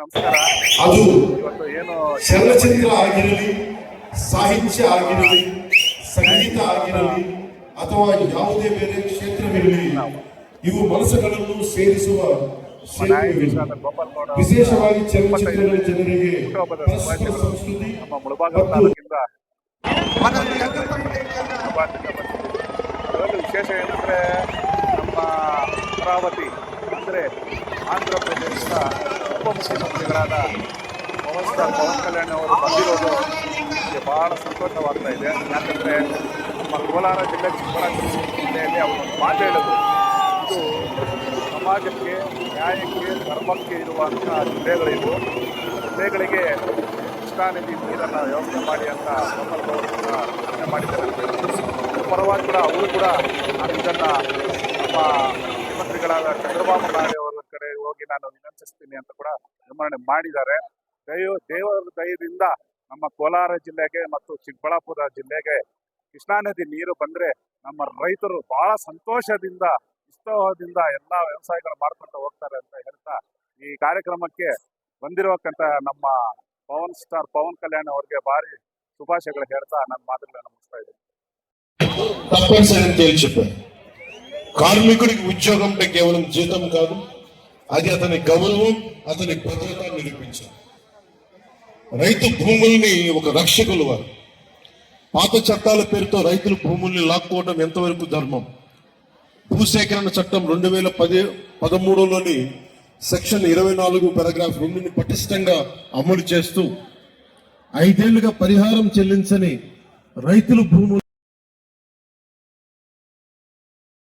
ನಮಸ್ಕಾರ. ಅದು ಇವತ್ತು ಏನು ಚಲನಚಿತ್ರ ಆಗಿರಲಿ ಸಾಹಿತ್ಯ ಆಗಿರಲಿ ಸಂಗೀತ ಆಗಿರಲಿ ಅಥವಾ ಯಾವುದೇ ಬೇರೆ ಕ್ಷೇತ್ರವಿರಲಿ ಇವು ಮನಸ್ಸುಗಳನ್ನು ಸೇರಿಸುವ ವಿಶೇಷವಾಗಿ ಚಲನಚಿತ್ರಗಳ ಜನರಿಗೆ ಸಂಸ್ಕೃತಿ ನಮ್ಮ ಮುಳಬಾಗ ತಾಲೂಕಿಂದ ವಿಶೇಷ ಏನಂದ್ರೆ ನಮ್ಮ ಅಮರಾವತಿ ಅಂದರೆ ಆಂಧ್ರ ಪ್ರದೇಶದ ಉಪಮುಖ್ಯಮಂತ್ರಿಗಳಾದ ಪವನ್ ಸ್ಟಾರ್ ಪವನ್ ಕಲ್ಯಾಣ್ ಅವರು ಬಂದಿರೋದು ನಮಗೆ ಬಹಳ ಸಂತೋಷವಾಗ್ತಾ ಇದೆ ಯಾಕಂದರೆ ನಮ್ಮ ಕೋಲಾರ ಜಿಲ್ಲೆ ಚಿಕ್ಕಬಳ್ಳಾಪುರ ಜಿಲ್ಲೆಯಲ್ಲಿ ಅವರು ಒಂದು ಮಾತು ಹೇಳೋದು ಇದು ಸಮಾಜಕ್ಕೆ, ನ್ಯಾಯಕ್ಕೆ, ಧರ್ಮಕ್ಕೆ ಇರುವಂಥ ಜಿಲ್ಲೆಗಳಿವು ಜಿಲ್ಲೆಗಳಿಗೆ ನದಿ ನೀರನ್ನು ವ್ಯವಸ್ಥೆ ಮಾಡಿ ಅಂತ ಸಂದರ್ಭವನ್ನು ಕೂಡ ಯೋಚನೆ ಮಾಡಿದ್ದಾರೆ. ಪರವಾಗಿ ಕೂಡ ಅವರು ಕೂಡ ನಾನು ಇದನ್ನು ನಮ್ಮ ಮುಖ್ಯಮಂತ್ರಿಗಳಾದ ಚಂದ್ರಬಾಬು ನಾಯ್ಡು ಕಡೆ ಹೋಗಿ ನಾನು ವಿನಂತಿಸ್ತೀನಿ ಅಂತ ಕೂಡ ವಿಮರಣೆ ಮಾಡಿದ್ದಾರೆ. ದೈವ ದೇವರ ದಯದಿಂದ ನಮ್ಮ ಕೋಲಾರ ಜಿಲ್ಲೆಗೆ ಮತ್ತು ಚಿಕ್ಕಬಳ್ಳಾಪುರ ಜಿಲ್ಲೆಗೆ ಕೃಷ್ಣಾ ನದಿ ನೀರು ಬಂದ್ರೆ ನಮ್ಮ ರೈತರು ಬಹಳ ಸಂತೋಷದಿಂದ, ಉತ್ಸಾಹದಿಂದ ಎಲ್ಲ ವ್ಯವಸಾಯಗಳು ಮಾಡ್ಕೊಂಡು ಹೋಗ್ತಾರೆ ಅಂತ ಹೇಳ್ತಾ ಈ ಕಾರ್ಯಕ್ರಮಕ್ಕೆ ಬಂದಿರುವಂತ ನಮ್ಮ ಪವನ್ ಸ್ಟಾರ್ ಪವನ್ ಕಲ್ಯಾಣ್ ಅವರಿಗೆ ಭಾರಿ ಶುಭಾಶಯಗಳು ಹೇಳ್ತಾ ನನ್ನ ಮಾತುಗಳನ್ನು ಮುಗಿಸ್ತಾ ಇದ್ದೀನಿ. తప్పనిసరి అని తేల్చిపోయారు కార్మికుడికి ఉద్యోగం అంటే కేవలం జీతం కాదు అది అతని గౌరవం అతని భద్రత నిరూపించారు. రైతు భూముల్ని ఒక రక్షకులు వారు. పాత చట్టాల పేరుతో రైతులు భూముల్ని లాక్కోవడం ఎంతవరకు ధర్మం? భూసేకరణ చట్టం రెండు వేల పది పదమూడులోని సెక్షన్ ఇరవై నాలుగు పారాగ్రాఫ్ రెండుని పటిష్టంగా అమలు చేస్తూ ఐదేళ్ళుగా పరిహారం చెల్లించని రైతులు భూములు